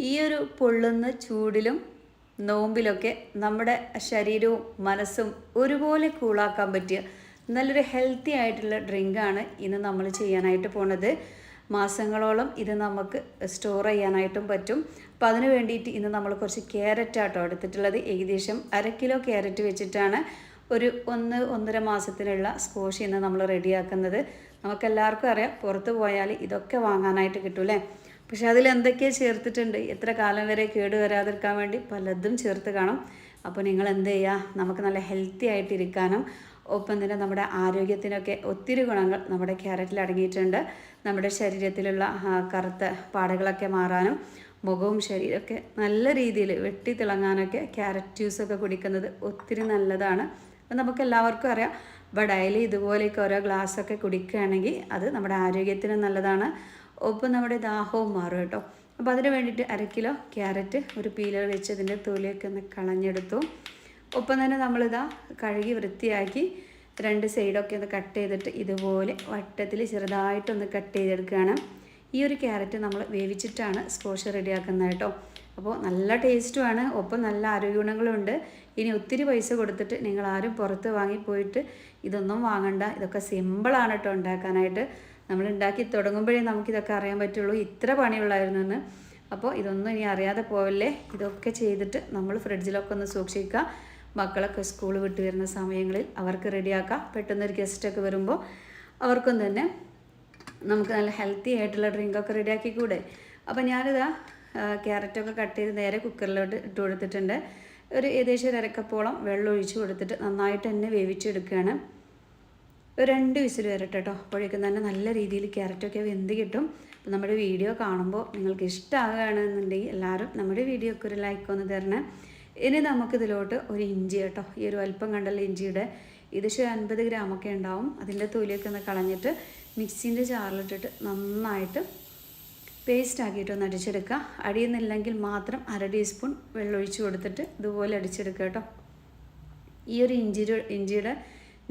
ഈ ഒരു പൊള്ളുന്ന ചൂടിലും നോമ്പിലൊക്കെ നമ്മുടെ ശരീരവും മനസ്സും ഒരുപോലെ കൂളാക്കാൻ പറ്റിയ നല്ലൊരു ഹെൽത്തി ആയിട്ടുള്ള ഡ്രിങ്കാണ് ഇന്ന് നമ്മൾ ചെയ്യാനായിട്ട് പോണത്. മാസങ്ങളോളം ഇത് നമുക്ക് സ്റ്റോർ ചെയ്യാനായിട്ടും പറ്റും. അപ്പം അതിന് വേണ്ടിയിട്ട് ഇന്ന് നമ്മൾ കുറച്ച് ക്യാരറ്റ് ആട്ടോ എടുത്തിട്ടുള്ളത്. ഏകദേശം അര കിലോ ക്യാരറ്റ് വെച്ചിട്ടാണ് ഒരു ഒന്ന് ഒന്നര മാസത്തിനുള്ള സ്കോഷ് ഇന്ന് നമ്മൾ റെഡിയാക്കുന്നത് നമുക്കെല്ലാവർക്കും അറിയാം പുറത്ത് പോയാൽ ഇതൊക്കെ വാങ്ങാനായിട്ട് കിട്ടൂലേ പക്ഷെ അതിൽ എന്തൊക്കെ ചേർത്തിട്ടുണ്ട്. എത്ര കാലം വരെ കേട് വരാതിരിക്കാൻ വേണ്ടി പലതും ചേർത്ത് കാണും. അപ്പോൾ നിങ്ങൾ എന്ത് ചെയ്യുക? നമുക്ക് നല്ല ഹെൽത്തി ആയിട്ടിരിക്കാനും ഒപ്പം തന്നെ നമ്മുടെ ആരോഗ്യത്തിനൊക്കെ ഒത്തിരി ഗുണങ്ങൾ നമ്മുടെ ക്യാരറ്റിൽ അടങ്ങിയിട്ടുണ്ട്. നമ്മുടെ ശരീരത്തിലുള്ള കറുത്ത പാടുകളൊക്കെ മാറാനും മുഖവും ശരീരമൊക്കെ നല്ല രീതിയിൽ വെട്ടി തിളങ്ങാനൊക്കെ ക്യാരറ്റ് ജ്യൂസൊക്കെ കുടിക്കുന്നത് ഒത്തിരി നല്ലതാണ്. അപ്പം നമുക്ക് എല്ലാവർക്കും അറിയാം അപ്പോൾ ഡെയിലി ഇതുപോലെയൊക്കെ ഓരോ ഗ്ലാസ്സൊക്കെ കുടിക്കുകയാണെങ്കിൽ അത് നമ്മുടെ ആരോഗ്യത്തിന് നല്ലതാണ്. ഒപ്പം നമ്മുടെ ദാഹവും മാറും കേട്ടോ. അപ്പോൾ അതിന് വേണ്ടിയിട്ട് അര കിലോ ക്യാരറ്റ് ഒരു പീലർ വെച്ച് അതിന്റെ തൊലിയൊക്കെ ഒന്ന് കളഞ്ഞെടുത്തു. ഒപ്പം തന്നെ നമ്മളിതാ കഴുകി വൃത്തിയാക്കി രണ്ട് സൈഡൊക്കെ ഒന്ന് കട്ട് ചെയ്തിട്ട് ഇതുപോലെ വട്ടത്തിൽ ചെറുതായിട്ടൊന്ന് കട്ട് ചെയ്തെടുക്കുകയാണ്. ഈ ഒരു ക്യാരറ്റ് നമ്മൾ വേവിച്ചിട്ടാണ് സ്കോഷ് റെഡിയാക്കുന്നത് കേട്ടോ. അപ്പോൾ നല്ല ടേസ്റ്റുമാണ്. ഒപ്പം നല്ല ആരോഗ്യ ഉണ്ട് ഇനി ഒത്തിരി പൈസ കൊടുത്തിട്ട് നിങ്ങൾ ആരും പുറത്ത് വാങ്ങിപ്പോയിട്ട് ഇതൊന്നും വാങ്ങണ്ട. ഇതൊക്കെ സിമ്പിളാണ് കേട്ടോ ഉണ്ടാക്കാനായിട്ട്. നമ്മൾ ഉണ്ടാക്കി തുടങ്ങുമ്പോഴേ നമുക്കിതൊക്കെ അറിയാൻ പറ്റുള്ളൂ. ഇത്ര പണിയുള്ളായിരുന്നു എന്ന് അപ്പോൾ ഇതൊന്നും ഇനി അറിയാതെ പോവല്ലേ? ഇതൊക്കെ ചെയ്തിട്ട് നമ്മൾ ഫ്രിഡ്ജിലൊക്കെ ഒന്ന് സൂക്ഷിക്കുക മക്കളൊക്കെ സ്കൂൾ വിട്ട് വരുന്ന സമയങ്ങളിൽ അവർക്ക് റെഡിയാക്കാം. പെട്ടെന്നൊരു ഗസ്റ്റൊക്കെ വരുമ്പോൾ അവർക്കും തന്നെ നമുക്ക് നല്ല ഹെൽത്തി ആയിട്ടുള്ള ഡ്രിങ്കൊക്കെ റെഡിയാക്കി കൂടെ. അപ്പോൾ ഞാനിതാ ക്യാരറ്റൊക്കെ കട്ട് ചെയ്ത് നേരെ കുക്കറിലോട്ട് ഇട്ട് കൊടുത്തിട്ടുണ്ട്. ഒരു ഏകദേശം ഒരു അരക്കപ്പോളം വെള്ളം ഒഴിച്ച് കൊടുത്തിട്ട് നന്നായിട്ട് തന്നെ വേവിച്ചെടുക്കുകയാണ്. ഒരു രണ്ട് വിസിൽ വരട്ടെ കേട്ടോ അപ്പോഴേക്കും തന്നെ നല്ല രീതിയിൽ ക്യാരറ്റൊക്കെ വെന്ത് കിട്ടും. അപ്പോൾ നമ്മുടെ വീഡിയോ കാണുമ്പോൾ നിങ്ങൾക്ക് ഇഷ്ടമാകുകയാണെന്നുണ്ടെങ്കിൽ എല്ലാവരും നമ്മുടെ വീഡിയോക്ക് ഒരു ലൈക്ക് ഒന്ന് തരണം. ഇനി നമുക്കിതിലോട്ട് ഒരു ഇഞ്ചി കേട്ടോ. ഈ ഒരു വലിപ്പം കണ്ടല്ലോ ഇഞ്ചിയുടെ ഇത് ശരി അൻപത് ഗ്രാമൊക്കെ ഉണ്ടാവും. അതിന്റെ തൊലിയൊക്കെ ഒന്ന് കളഞ്ഞിട്ട് മിക്സിന്റെ ജാറിലിട്ടിട്ട് നന്നായിട്ട് പേസ്റ്റ് ആക്കിയിട്ട് ഒന്ന് അടിച്ചെടുക്കുക. അടിയുന്നില്ലെങ്കിൽ മാത്രം അര ടീസ്പൂൺ വെള്ളമൊഴിച്ച് കൊടുത്തിട്ട് ഇതുപോലെ അടിച്ചെടുക്കുക കേട്ടോ. ഈ ഒരു ഇഞ്ചി ഇഞ്ചിയുടെ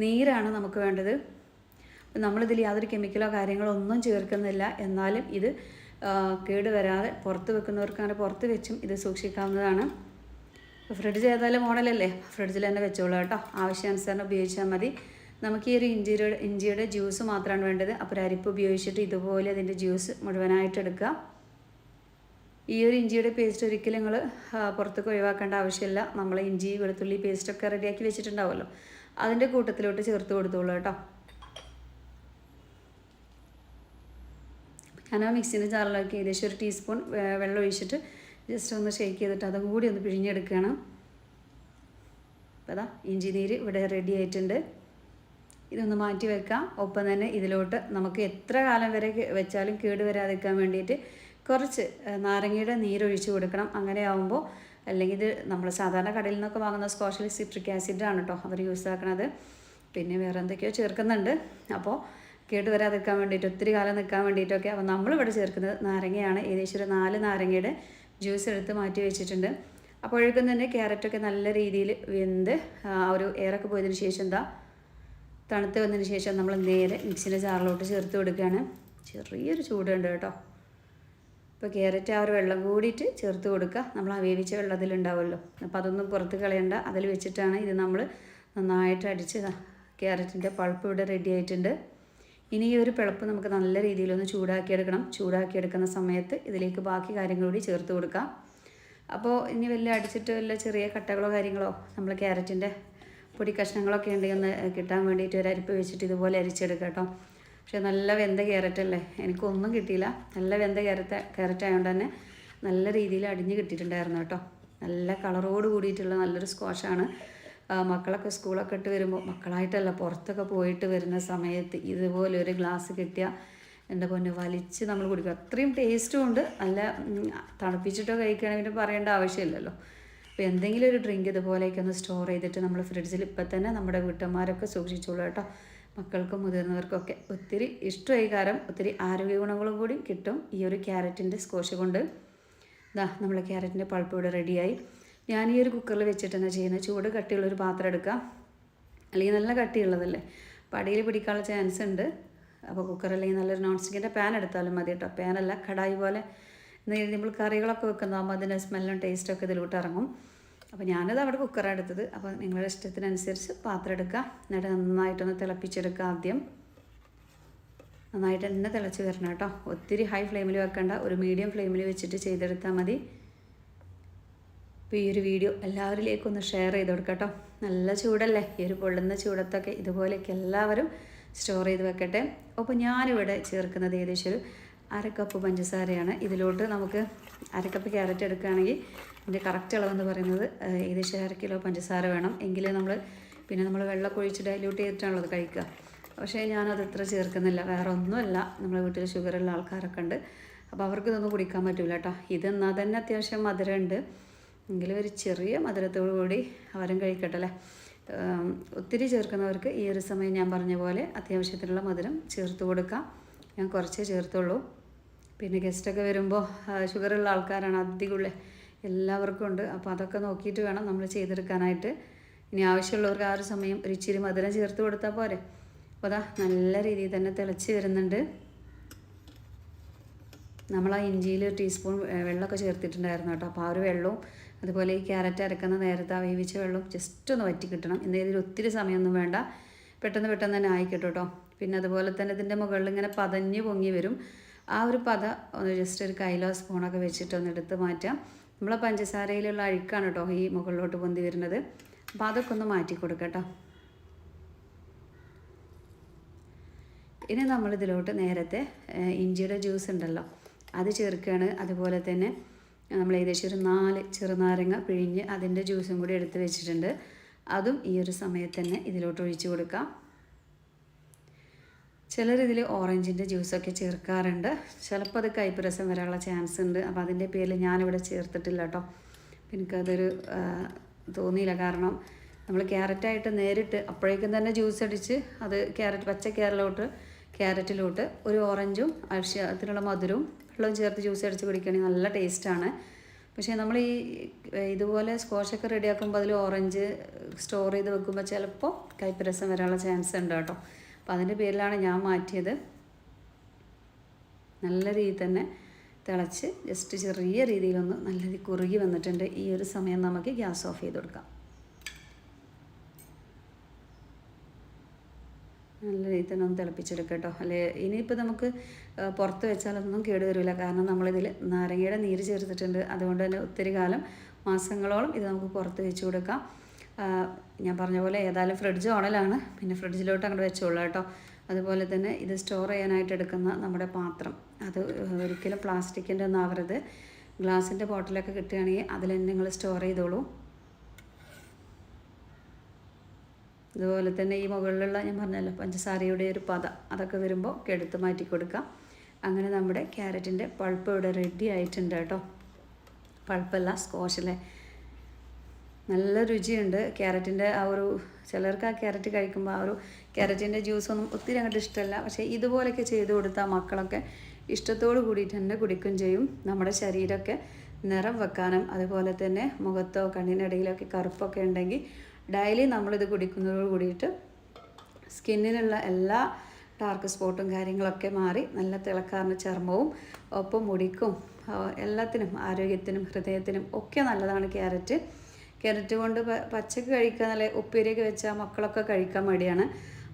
നീരാണ് നമുക്ക് വേണ്ടത്. നമ്മളിതിൽ യാതൊരു കെമിക്കലോ കാര്യങ്ങളോ ഒന്നും ചേർക്കുന്നില്ല. എന്നാലും ഇത് കേട് വരാതെ പുറത്ത് വെക്കുന്നവർക്കാണ് പുറത്ത് വെച്ചും ഇത് സൂക്ഷിക്കാവുന്നതാണ്. ഫ്രിഡ്ജ് ഏതായാലും മോഡലല്ലേ? ഫ്രിഡ്ജിൽ തന്നെ വെച്ചോളൂ കേട്ടോ. ആവശ്യാനുസരണം ഉപയോഗിച്ചാൽ മതി. നമുക്ക് ഈ ഒരു ഇഞ്ചിയുടെ ഇഞ്ചിയുടെ ജ്യൂസ് മാത്രമാണ് വേണ്ടത്. അപ്പോൾ ഒരു അരിപ്പ് ഉപയോഗിച്ചിട്ട് ഇതുപോലെ അതിന്റെ ജ്യൂസ് മുഴുവനായിട്ട് എടുക്കുക. ഈ ഒരു ഇഞ്ചിയുടെ പേസ്റ്റ് ഒരിക്കലും നിങ്ങൾ പുറത്തേക്ക് ഒഴിവാക്കേണ്ട ആവശ്യമില്ല. നമ്മൾ ഇഞ്ചി വെളുത്തുള്ളി പേസ്റ്റൊക്കെ റെഡിയാക്കി വെച്ചിട്ടുണ്ടാവുമല്ലോ. അതിന്റെ കൂട്ടത്തിലോട്ട് ചേർത്ത് കൊടുത്തോളൂ കേട്ടോ. ഞാൻ ആ മിക്സിന്റെ ചാറിലാക്കി ഏകദേശം ഒരു ടീസ്പൂൺ വെള്ളം ഒഴിച്ചിട്ട് ജസ്റ്റ് ഒന്ന് ഷേക്ക് ചെയ്തിട്ട് അതും കൂടി ഒന്ന് പിഴിഞ്ഞെടുക്കുകയാണ്. അപ്പോൾ അതാ ഇഞ്ചി നീര് ഇവിടെ റെഡി ആയിട്ടുണ്ട്. ഇതൊന്ന് മാറ്റി വെക്കാം. ഒപ്പം തന്നെ ഇതിലോട്ട് നമുക്ക് എത്ര കാലം വരെ വെച്ചാലും കേട് വരാതിരിക്കാൻ വേണ്ടിയിട്ട് കുറച്ച് നാരങ്ങയുടെ നീരൊഴിച്ച് കൊടുക്കണം. അങ്ങനെ ആവുമ്പോൾ അല്ലെങ്കിൽ ഇത് നമ്മൾ സാധാരണ കടയിൽ നിന്നൊക്കെ വാങ്ങുന്ന സ്കോഷിൽ സിട്രിക് ആസിഡാണ് കേട്ടോ അവർ യൂസ് ആക്കണത്. പിന്നെ വേറെ എന്തൊക്കെയോ ചേർക്കുന്നുണ്ട്. അപ്പോൾ കേട് വരാതിരിക്കാൻ വേണ്ടിയിട്ട് ഒത്തിരി കാലം നിൽക്കാൻ വേണ്ടിയിട്ടൊക്കെ അപ്പോൾ നമ്മളിവിടെ ചേർക്കുന്നത് നാരങ്ങയാണ്. ഏകദേശം ഒരു നാല് നാരങ്ങയുടെ ജ്യൂസ് എടുത്ത് മാറ്റി വെച്ചിട്ടുണ്ട്. അപ്പോഴേക്കും തന്നെ ക്യാരറ്റൊക്കെ നല്ല രീതിയിൽ വെന്ത് ആ ഒരു എയറൊക്കെ പോയതിന് ശേഷം എന്താ തണുത്ത് വന്നതിന് ശേഷം നമ്മൾ നേരെ മിക്സിന്റെ ജാറിലോട്ട് ചേർത്ത് കൊടുക്കുകയാണ്. ചെറിയൊരു ചൂടുണ്ട് കേട്ടോ. ഇപ്പോൾ ക്യാരറ്റ് ആ ഒരു വെള്ളം കൂടിയിട്ട് ചേർത്ത് കൊടുക്കുക. നമ്മൾ ആ വേവിച്ച വെള്ളത്തിലുണ്ടാവുമല്ലോ. അപ്പോൾ അതൊന്നും പുറത്ത് കളയണ്ട. അതിൽ വെച്ചിട്ടാണ് ഇത് നമ്മൾ നന്നായിട്ട് അടിച്ച് ക്യാരറ്റിന്റെ പൾപ്പ് ഇവിടെ റെഡി ആയിട്ടുണ്ട്. ഇനി ഈ ഒരു പിളപ്പ് നമുക്ക് നല്ല രീതിയിലൊന്ന് ചൂടാക്കിയെടുക്കണം. ചൂടാക്കിയെടുക്കുന്ന സമയത്ത് ഇതിലേക്ക് ബാക്കി കാര്യങ്ങൾ കൂടി ചേർത്ത് കൊടുക്കാം. അപ്പോൾ ഇനി വല്ല അടിച്ചിട്ട് വല്ല ചെറിയ കട്ടകളോ കാര്യങ്ങളോ നമ്മൾ ക്യാരറ്റിന്റെ പൊടി കഷ്ണങ്ങളൊക്കെ ഉണ്ടെങ്കിൽ ഒന്ന് കിട്ടാൻ വേണ്ടിയിട്ട് ഒരു അരിപ്പ് വെച്ചിട്ട് ഇതുപോലെ അരിച്ചെടുക്കാം കേട്ടോ. പക്ഷേ നല്ല വെന്ത ക്യാരറ്റ് അല്ലേ എനിക്കൊന്നും കിട്ടിയില്ല. നല്ല വെന്ത ക്യാരറ്റ് ക്യാരറ്റ് ആയതുകൊണ്ട് തന്നെ നല്ല രീതിയിൽ അടിഞ്ഞ് കിട്ടിയിട്ടുണ്ടായിരുന്നു കേട്ടോ. നല്ല കളറോട് കൂടിയിട്ടുള്ള നല്ലൊരു സ്ക്വാഷാണ്. മക്കളൊക്കെ സ്കൂളൊക്കെ ഇട്ട് വരുമ്പോൾ മക്കളായിട്ടല്ല പുറത്തൊക്കെ പോയിട്ട് വരുന്ന സമയത്ത് ഇതുപോലെ ഒരു ഗ്ലാസ് കിട്ടിയ എന്റെ പൊന്നെ വലിച്ച് നമ്മൾ കുടിക്കും. അത്രയും ടേസ്റ്റും ഉണ്ട്. നല്ല തണുപ്പിച്ചിട്ടോ കഴിക്കുകയാണെങ്കിൽ പറയേണ്ട ആവശ്യമില്ലല്ലോ. അപ്പോൾ എന്തെങ്കിലും ഒരു ഡ്രിങ്ക് ഇതുപോലെയൊക്കെ ഒന്ന് സ്റ്റോർ ചെയ്തിട്ട് നമ്മൾ ഫ്രിഡ്ജിൽ ഇപ്പം തന്നെ നമ്മുടെ വീട്ടമ്മമാരൊക്കെ സൂക്ഷിച്ചോളൂ കേട്ടോ. മക്കൾക്കും മുതിർന്നവർക്കൊക്കെ ഒത്തിരി ഇഷ്ടമായി ഒത്തിരി ആരോഗ്യ ഗുണങ്ങളും കൂടി കിട്ടും ഈ ഒരു ക്യാരറ്റിന്റെ സ്കോഷ് കൊണ്ട്. ഇതാ നമ്മളെ ക്യാരറ്റിന്റെ പൾപ്പ് ഇവിടെ റെഡിയായി. ഞാൻ ഈ ഒരു കുക്കറിൽ വെച്ചിട്ട് തന്നെ ചെയ്യുന്നത്? ചൂട് കട്ടിയുള്ളൊരു പാത്രം എടുക്കാം. അല്ലെങ്കിൽ നല്ല കട്ടിയുള്ളതല്ലേ? അപ്പോൾ അടിയിൽ പിടിക്കാനുള്ള ചാൻസ് ഉണ്ട്. അപ്പോൾ കുക്കർ അല്ലെങ്കിൽ നല്ലൊരു നോൺ സ്റ്റിക്കിന്റെ പാൻ എടുത്താലും മതി കേട്ടോ. പാനല്ല കടായി പോലെ. നമ്മൾ കറികളൊക്കെ വെക്കുന്നതാകുമ്പോൾ അതിന്റെ സ്മെല്ലും ടേസ്റ്റൊക്കെ ഇതിലോട്ട് ഇറങ്ങും. അപ്പോൾ ഞാനത് അവിടെ കുക്കറാണ് എടുത്തത്. അപ്പോൾ നിങ്ങളുടെ ഇഷ്ടത്തിനനുസരിച്ച് പാത്രം എടുക്കുക എന്നിട്ട് നന്നായിട്ടൊന്ന് തിളപ്പിച്ചെടുക്കുക ആദ്യം. നന്നായിട്ട് തന്നെ തിളച്ച് വരണം കേട്ടോ. ഒത്തിരി ഹൈ ഫ്ലെയിമിൽ വെക്കേണ്ട. ഒരു മീഡിയം ഫ്ലെയിമിൽ വെച്ചിട്ട് ചെയ്തെടുത്താൽ മതി. അപ്പോൾ ഈ ഒരു വീഡിയോ എല്ലാവരിലേക്കും ഒന്ന് ഷെയർ ചെയ്ത് കൊടുക്കട്ടോ കേട്ടോ. നല്ല ചൂടല്ലേ? ഈ ഒരു പൊള്ളുന്ന ചൂടത്തൊക്കെ ഇതുപോലെയൊക്കെ എല്ലാവരും സ്റ്റോർ ചെയ്ത് വെക്കട്ടെ. അപ്പോൾ ഞാനിവിടെ ചേർക്കുന്നത് ഏകദേശം ഒരു കപ്പ് പഞ്ചസാരയാണ്. ഇതിലോട്ട് നമുക്ക് അരക്കപ്പ് ക്യാരറ്റ് എടുക്കുകയാണെങ്കിൽ ഇതിന്റെ കറക്റ്റ് അളവെന്ന് പറയുന്നത് ഏകദേശം അര കിലോ പഞ്ചസാര വേണം. എങ്കിലേ നമ്മൾ പിന്നെ നമ്മൾ വെള്ളം ഒഴിച്ച് ഡൈല്യൂട്ട് ചെയ്തിട്ടാണല്ലോ അത് കഴിക്കുക. പക്ഷേ ഞാനത് ഇത്ര ചേർക്കുന്നില്ല. വേറെ ഒന്നുമല്ല. നമ്മുടെ വീട്ടിൽ ഷുഗറുള്ള ആൾക്കാരൊക്കെ ഉണ്ട്. അപ്പോൾ അവർക്ക് ഇതൊന്നും കുടിക്കാൻ പറ്റില്ല കേട്ടോ ഇതെന്നാൽ തന്നെ അത്യാവശ്യം മധുരമുണ്ട്. എങ്കിലും ഒരു ചെറിയ മധുരത്തോടു കൂടി അവരും കഴിക്കട്ടെ അല്ലേ? ഒത്തിരി ചേർക്കുന്നവർക്ക് ഈ ഒരു സമയം ഞാൻ പറഞ്ഞ പോലെ അത്യാവശ്യത്തിനുള്ള മധുരം ചേർത്ത് കൊടുക്കാം. ഞാൻ കുറച്ചേ ചേർത്തുള്ളൂ. പിന്നെ ഗസ്റ്റൊക്കെ വരുമ്പോൾ ഷുഗറുള്ള ആൾക്കാരാണ് അധികമുള്ള എല്ലാവർക്കും ഉണ്ട്. അപ്പോൾ അതൊക്കെ നോക്കിയിട്ട് വേണം നമ്മൾ ചെയ്തെടുക്കാനായിട്ട്. ഇനി ആവശ്യമുള്ളവർക്ക് ആ ഒരു സമയം ഒരു ഇച്ചിരി മധുരം ചേർത്ത് കൊടുത്താൽ പോരെ. അപ്പോൾ അതാ നല്ല രീതിയിൽ തന്നെ തിളച്ച് വരുന്നുണ്ട്. നമ്മൾ ആ ഇഞ്ചിയിൽ ടീസ്പൂൺ ഏഹ്, വെള്ളമൊക്കെ ചേർത്തിട്ടുണ്ടായിരുന്നു കേട്ടോ. അപ്പോൾ ആ ഒരു വെള്ളവും അതുപോലെ ഈ ക്യാരറ്റ് അരക്കുന്ന നേരത്തെ ആ വേവിച്ച വെള്ളം ജസ്റ്റ് ഒന്ന് വറ്റി കിട്ടണം. ഇതിൽ ഒത്തിരി സമയമൊന്നും വേണ്ട. പെട്ടെന്ന് പെട്ടെന്ന് തന്നെ ആയി കിട്ടും കേട്ടോ. പിന്നെ അതുപോലെ തന്നെ ഇതിന്റെ മുകളിൽ ഇങ്ങനെ പതഞ്ഞ് പൊങ്ങി വരും. ആ ഒരു പത ഒന്ന് ജസ്റ്റ് ഒരു കൈലോ സ്പൂണൊക്കെ വെച്ചിട്ട് ഒന്ന് എടുത്ത് മാറ്റാം. നമ്മളെ പഞ്ചസാരയിലുള്ള അഴുക്കാണ് കേട്ടോ ഈ മുകളിലോട്ട് പൊന്തി വരുന്നത്. അപ്പോൾ അതൊക്കെ ഒന്ന് മാറ്റി കൊടുക്കട്ടോ. കേട്ടോ ഇനി നമ്മൾ ഇതിലോട്ട് നേരത്തെ ഇഞ്ചിയുടെ ജ്യൂസ് ഉണ്ടല്ലോ അത് ചേർക്കുകയാണ്. അതുപോലെ തന്നെ നമ്മൾ ഏകദേശം ഒരു നാല് ചെറുനാരങ്ങ പിഴിഞ്ഞ് അതിന്റെ ജ്യൂസും കൂടി എടുത്ത് വെച്ചിട്ടുണ്ട്. അതും ഈ ഒരു സമയത്ത് തന്നെ ഇതിലോട്ട് ഒഴിച്ചു കൊടുക്കാം. ചിലർ ഇതിൽ ഓറഞ്ചിന്റെ ജ്യൂസൊക്കെ ചേർക്കാറുണ്ട്. ചിലപ്പോൾ അത് കൈപ്പുരസം വരാനുള്ള ചാൻസ് ഉണ്ട് അപ്പോൾ അതിന്റെ പേരിൽ ഞാനിവിടെ ചേർത്തിട്ടില്ല കേട്ടോ എനിക്കതൊരു തോന്നിയില്ല. കാരണം നമ്മൾ ക്യാരറ്റായിട്ട് നേരിട്ട് അപ്പോഴേക്കും തന്നെ ജ്യൂസ് അടിച്ച് അത് ക്യാരറ്റ് പച്ച ക്യാരലോട്ട് ക്യാരറ്റിലോട്ട് ഒരു ഓറഞ്ചും ആവശ്യത്തിനുള്ള മധുരവും വെള്ളവും ചേർത്ത് ജ്യൂസ് അടിച്ച് കുടിക്കുകയാണെങ്കിൽ നല്ല ടേസ്റ്റാണ്. പക്ഷേ നമ്മൾ ഈ ഇതുപോലെ സ്കോഷൊക്കെ റെഡിയാക്കുമ്പോൾ അതിൽ ഓറഞ്ച് സ്റ്റോർ ചെയ്ത് വെക്കുമ്പോൾ ചിലപ്പോൾ കൈപ്പുരസം വരാനുള്ള ചാൻസ് ഉണ്ട് കേട്ടോ. അപ്പോൾ അതിന്റെ പേരിലാണ് ഞാൻ മാറ്റിയത്. നല്ല രീതിയിൽ തന്നെ തിളച്ച് ജസ്റ്റ് ചെറിയ രീതിയിലൊന്ന് നല്ല രീതി കുറുകി വന്നിട്ടുണ്ട്. ഈ ഒരു സമയം നമുക്ക് ഗ്യാസ് ഓഫ് ചെയ്ത് കൊടുക്കാം. നല്ല രീതിയിൽ തന്നെ ഒന്ന് തിളപ്പിച്ചെടുക്കാം കേട്ടോ. അല്ലെ? ഇനിയിപ്പോൾ നമുക്ക് പുറത്ത് വെച്ചാലൊന്നും കേട് വരില്ല. കാരണം നമ്മളിതിൽ നാരങ്ങയുടെ നീര് ചേർത്തിട്ടുണ്ട്. അതുകൊണ്ട് തന്നെ ഒത്തിരി കാലം മാസങ്ങളോളം ഇത് നമുക്ക് പുറത്ത് വെച്ച് കൊടുക്കാം. ഞാൻ പറഞ്ഞ പോലെ ഏതായാലും ഫ്രിഡ്ജ് ഓണലാണ്. പിന്നെ ഫ്രിഡ്ജിലോട്ട് അങ്ങോട്ട് വെച്ചോളൂ കേട്ടോ. അതുപോലെ തന്നെ ഇത് സ്റ്റോർ ചെയ്യാനായിട്ട് എടുക്കുന്ന നമ്മുടെ പാത്രം. അത് ഒരിക്കലും പ്ലാസ്റ്റിക്കിന്റെ ഒന്നും ആവരുത്. ഗ്ലാസിന്റെ ബോട്ടിലൊക്കെ കിട്ടുകയാണെങ്കിൽ അതിൽ തന്നെ നിങ്ങൾ സ്റ്റോർ ചെയ്തോളൂ. അതുപോലെ തന്നെ ഈ മുകളിലുള്ള ഞാൻ പറഞ്ഞല്ലോ പഞ്ചസാരയുടെ ഒരു പത അതൊക്കെ വരുമ്പോൾ ഒക്കെ എടുത്ത് മാറ്റി കൊടുക്കാം. അങ്ങനെ നമ്മുടെ ക്യാരറ്റിന്റെ പൾപ്പ് ഇവിടെ റെഡി ആയിട്ടുണ്ട് കേട്ടോ. പൾപ്പല്ല സ്കോഷിലെ നല്ല രുചിയുണ്ട്. ക്യാരറ്റിന്റെ ആ ഒരു ചിലർക്ക് ആ ക്യാരറ്റ് കഴിക്കുമ്പോൾ ആ ഒരു ക്യാരറ്റിന്റെ ജ്യൂസൊന്നും ഒത്തിരി അങ്ങോട്ട് ഇഷ്ടമല്ല. പക്ഷേ ഇതുപോലെയൊക്കെ ചെയ്ത് കൊടുത്താൽ മക്കളൊക്കെ ഇഷ്ടത്തോട് കൂടിയിട്ട് തന്നെ കുടിക്കുകയും ചെയ്യും. നമ്മുടെ ശരീരമൊക്കെ നിറം വെക്കാനും അതുപോലെ തന്നെ മുഖത്തോ കണ്ണിനിടയിലൊക്കെ കറുപ്പൊക്കെ ഉണ്ടെങ്കിൽ ഡെയിലി നമ്മളിത് കുടിക്കുന്നതോട് കൂടിയിട്ട് സ്കിന്നിനുള്ള എല്ലാ ഡാർക്ക് സ്പോട്ടും കാര്യങ്ങളൊക്കെ മാറി നല്ല തിളക്കാർന്ന ചർമ്മവും ഒപ്പം മുടിക്കും. എല്ലാത്തിനും ആരോഗ്യത്തിനും ഹൃദയത്തിനും ഒക്കെ നല്ലതാണ് ക്യാരറ്റ്. ക്യാരറ്റ് കൊണ്ട് പച്ചക്ക് കഴിക്കുക നല്ല ഉപ്പേരിയൊക്കെ വെച്ചാൽ മക്കളൊക്കെ കഴിക്കാൻ മടിയാണ്.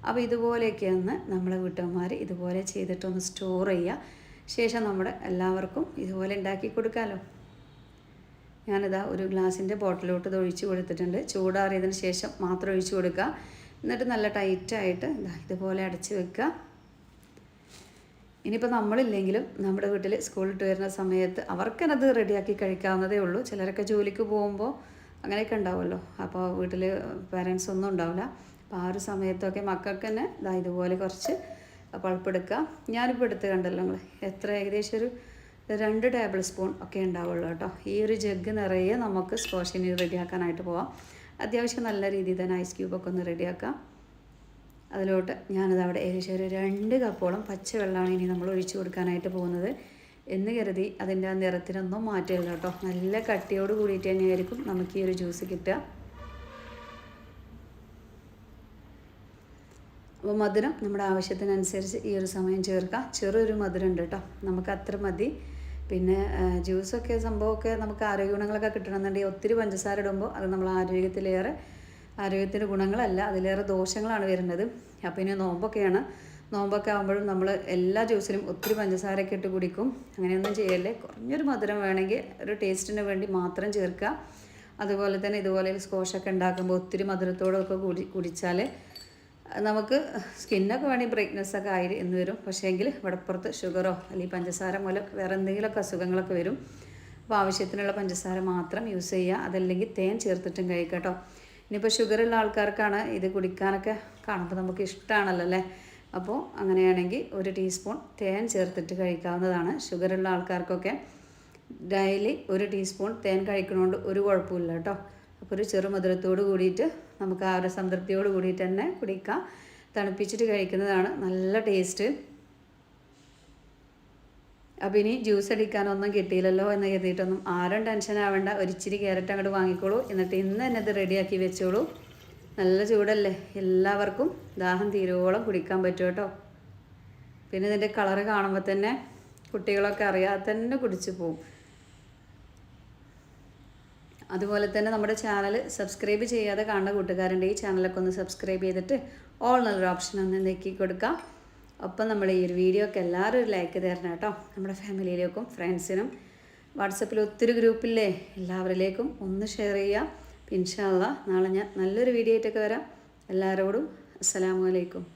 അപ്പോൾ ഇതുപോലെയൊക്കെയാണ് നമ്മളെ വീട്ടമ്മമാർ ഇതുപോലെ ചെയ്തിട്ടൊന്ന് സ്റ്റോർ ചെയ്യുക ശേഷം നമ്മുടെ എല്ലാവർക്കും ഇതുപോലെ ഉണ്ടാക്കി കൊടുക്കാമല്ലോ ഞാനിതാ ഒരു ഗ്ലാസിന്റെ ബോട്ടിലോട്ട് ഇത് ഒഴിച്ച് കൊടുത്തിട്ടുണ്ട്. ചൂടാറിയതിന് ശേഷം മാത്രം ഒഴിച്ച് കൊടുക്കുക. എന്നിട്ട് നല്ല ടൈറ്റായിട്ട് ഇതാ ഇതുപോലെ അടച്ച് വെക്കുക. ഇനിയിപ്പോൾ നമ്മളില്ലെങ്കിലും നമ്മുടെ വീട്ടിൽ സ്കൂളിട്ട് വരുന്ന സമയത്ത് അവർക്കത് റെഡിയാക്കി കഴിക്കാവുന്നതേ ഉള്ളൂ. ചിലരൊക്കെ ജോലിക്ക് പോകുമ്പോൾ അങ്ങനെയൊക്കെ ഉണ്ടാവുമല്ലോ. അപ്പോൾ വീട്ടിൽ പേരൻസ് ഒന്നും ഉണ്ടാവില്ല. അപ്പോൾ ആ ഒരു സമയത്തൊക്കെ മക്കൾക്ക് തന്നെ ഇതാ ഇതുപോലെ കുറച്ച് പൾപ്പെടുക്കുക ഞാനിപ്പോൾ എടുത്ത് കണ്ടല്ലോ നിങ്ങൾ എത്ര ഏകദേശം ഒരു രണ്ട് ടേബിൾ സ്പൂൺ ഒക്കെ ഉണ്ടാവുള്ളൂ കേട്ടോ. ഈ ഒരു ജഗ് നിറയെ നമുക്ക് സ്കോഷിനി റെഡിയാക്കാനായിട്ട് പോവാം. അത്യാവശ്യം നല്ല രീതിയിൽ തന്നെ ഐസ് ക്യൂബൊക്കെ ഒന്ന് റെഡിയാക്കാം. അതിലോട്ട് ഞാനത് അവിടെ ഏകദേശം ഒരു രണ്ട് കപ്പോളം പച്ചവെള്ളമാണ് ഇനി നമ്മൾ ഒഴിച്ചു കൊടുക്കാനായിട്ട് പോകുന്നത്. എന്ന് കരുതി അതിന്റെ ആ നിറത്തിനൊന്നും മാറ്റമില്ല കേട്ടോ. നല്ല കട്ടിയോട് കൂടിയിട്ട് തന്നെയായിരിക്കും നമുക്ക് ഈ ഒരു ജ്യൂസ് കിട്ടുക. അപ്പോൾ മധുരം നമ്മുടെ ആവശ്യത്തിനനുസരിച്ച് ഈ ഒരു സമയം ചേർക്കാം. ചെറിയൊരു മധുരം ഉണ്ട് കേട്ടോ. നമുക്ക് അത്ര മതി. പിന്നെ ജ്യൂസൊക്കെ സംഭവമൊക്കെ നമുക്ക് ആരോഗ്യ ഗുണങ്ങളൊക്കെ കിട്ടണമെന്നുണ്ടെങ്കിൽ ഒത്തിരി പഞ്ചസാര ഇടുമ്പോൾ അത് നമ്മൾ ആരോഗ്യത്തിലേറെ ആരോഗ്യത്തിന്റെ ഗുണങ്ങളല്ല അതിലേറെ ദോഷങ്ങളാണ് വരുന്നത്. അപ്പോൾ ഇനി നോമ്പൊക്കെയാണ്. നോമ്പൊക്കെ ആകുമ്പോഴും നമ്മൾ എല്ലാ ജ്യൂസിലും ഒത്തിരി പഞ്ചസാരയൊക്കെ ഇട്ട് കുടിക്കും. അങ്ങനെയൊന്നും ചെയ്യല്ലേ. കുറഞ്ഞൊരു മധുരം വേണമെങ്കിൽ ഒരു ടേസ്റ്റിന് വേണ്ടി മാത്രം ചേർക്കുക. അതുപോലെ തന്നെ ഇതുപോലെ സ്കോഷൊക്കെ ഉണ്ടാക്കുമ്പോൾ ഒത്തിരി മധുരത്തോടൊക്കെ കുടി കുടിച്ചാൽ നമുക്ക് സ്കിന്നൊക്കെ വേണമെങ്കിൽ ബ്രൈറ്റ്നെസ് ഒക്കെ ആയി എന്ന് വരും. പക്ഷേ എങ്കിൽ വടപ്പുറത്ത് ഷുഗറോ അല്ലെങ്കിൽ പഞ്ചസാര മൂലം വേറെ എന്തെങ്കിലുമൊക്കെ അസുഖങ്ങളൊക്കെ വരും. അപ്പോൾ ആവശ്യത്തിനുള്ള പഞ്ചസാര മാത്രം യൂസ് ചെയ്യുക. അതല്ലെങ്കിൽ തേൻ ചേർത്തിട്ടും കഴിക്കാം കേട്ടോ. ഇനിയിപ്പോൾ ഷുഗറുള്ള ആൾക്കാർക്കാണ് ഇത് കുടിക്കാനൊക്കെ കാണുമ്പോൾ നമുക്ക് ഇഷ്ടമാണല്ലോ അല്ലേ? അപ്പോൾ അങ്ങനെയാണെങ്കിൽ ഒരു ടീസ്പൂൺ തേൻ ചേർത്തിട്ട് കഴിക്കാവുന്നതാണ്. ഷുഗറുള്ള ആൾക്കാർക്കൊക്കെ ഡെയിലി ഒരു ടീസ്പൂൺ തേൻ കഴിക്കണോണ്ട് ഒരു കുഴപ്പമില്ല കേട്ടോ. അപ്പോൾ ഒരു ചെറുമധുരത്തോട് കൂടിയിട്ട് നമുക്ക് ആ ഒരു സംതൃപ്തിയോട് കൂടിയിട്ട് തന്നെ കുടിക്കാം. തണുപ്പിച്ചിട്ട് കഴിക്കുന്നതാണ് നല്ല ടേസ്റ്റ്. അപ്പോൾ ഇനി ജ്യൂസ് അടിക്കാനൊന്നും കിട്ടിയില്ലല്ലോ എന്ന് കരുതിയിട്ടൊന്നും ആരും ടെൻഷൻ ആവേണ്ട. ഒരിച്ചിരി ക്യാരറ്റ് അങ്ങോട്ട് വാങ്ങിക്കോളൂ. എന്നിട്ട് ഇന്ന് തന്നെ ഇത് റെഡിയാക്കി വെച്ചോളൂ. നല്ല ചൂടല്ലേ? എല്ലാവർക്കും ദാഹം തീരോളം കുടിക്കാൻ പറ്റും കേട്ടോ. പിന്നെ ഇതിന്റെ കളറ് കാണുമ്പോൾ തന്നെ കുട്ടികളൊക്കെ അറിയാതെ തന്നെ കുടിച്ചു പോവും. അതുപോലെ തന്നെ നമ്മുടെ ചാനൽ സബ്സ്ക്രൈബ് ചെയ്യാതെ കാണുന്ന കൂട്ടുകാരുണ്ട് ഈ ചാനലൊക്കെ ഒന്ന് സബ്സ്ക്രൈബ് ചെയ്തിട്ട് ഓൾ നല്ലൊരു ഓപ്ഷൻ ഒന്ന് നീക്കി കൊടുക്കാം. ഒപ്പം നമ്മൾ ഈ ഒരു വീഡിയോ ഒക്കെ എല്ലാവരും ഒരു ലൈക്ക് തരണം കേട്ടോ. നമ്മുടെ ഫാമിലിയിലേക്കും ഫ്രണ്ട്സിനും വാട്സപ്പിൽ ഒത്തിരി ഗ്രൂപ്പില്ലേ? എല്ലാവരിലേക്കും ഒന്ന് ഷെയർ ചെയ്യാം. ഇൻഷാല്ല നാളെ ഞാൻ നല്ലൊരു വീഡിയോ ആയിട്ടൊക്കെ വരാം. എല്ലാവരോടും അസ്സലാമു അലൈക്കും.